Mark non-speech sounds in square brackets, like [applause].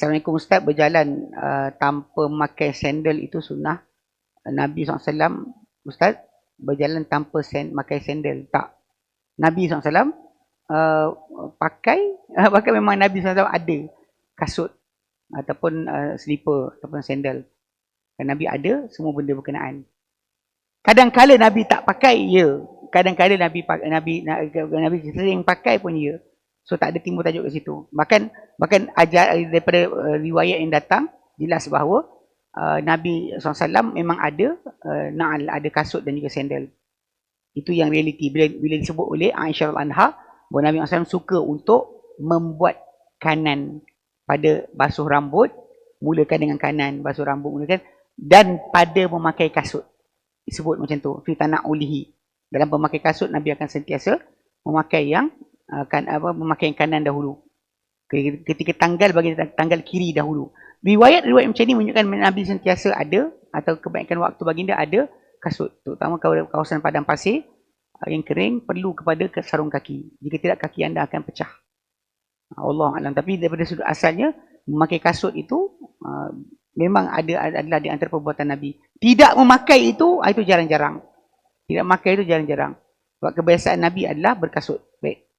Assalamualaikum Ustaz, berjalan uh, tanpa memakai sandal itu sunnah. Nabi SAW, Ustaz, berjalan tanpa sen, pakai sandal. Tak. Nabi SAW uh, pakai, [laughs] pakai memang Nabi SAW ada kasut ataupun uh, slipper ataupun sandal. Dan Nabi ada semua benda berkenaan. Kadang-kala Nabi tak pakai, ya. Kadang-kala Nabi, Nabi, Nabi, Nabi sering pakai pun ya. So tak ada timbul tajuk kat situ. Bahkan bahkan ajar daripada uh, riwayat yang datang jelas bahawa uh, Nabi SAW memang ada uh, na'al, ada kasut dan juga sandal. Itu yang realiti. Bila, bila disebut oleh Aisyah Al-Anha, bahawa Nabi SAW suka untuk membuat kanan pada basuh rambut, mulakan dengan kanan, basuh rambut, mulakan, dan pada memakai kasut. Disebut macam tu, fitana ulihi. Dalam memakai kasut, Nabi akan sentiasa memakai yang akan apa memakai kanan dahulu. Ketika tanggal bagi tanggal kiri dahulu. Riwayat-riwayat macam ni menunjukkan Nabi sentiasa ada atau kebaikan waktu baginda ada kasut. Terutama kawasan padang pasir ah, yang kering perlu kepada sarung kaki. Jika tidak kaki anda akan pecah. Allah alam. Tapi daripada sudut asalnya memakai kasut itu uh, memang ada adalah di antara perbuatan Nabi. Tidak memakai itu ah, itu jarang-jarang. Tidak memakai itu jarang-jarang. Sebab kebiasaan Nabi adalah berkasut. Baik.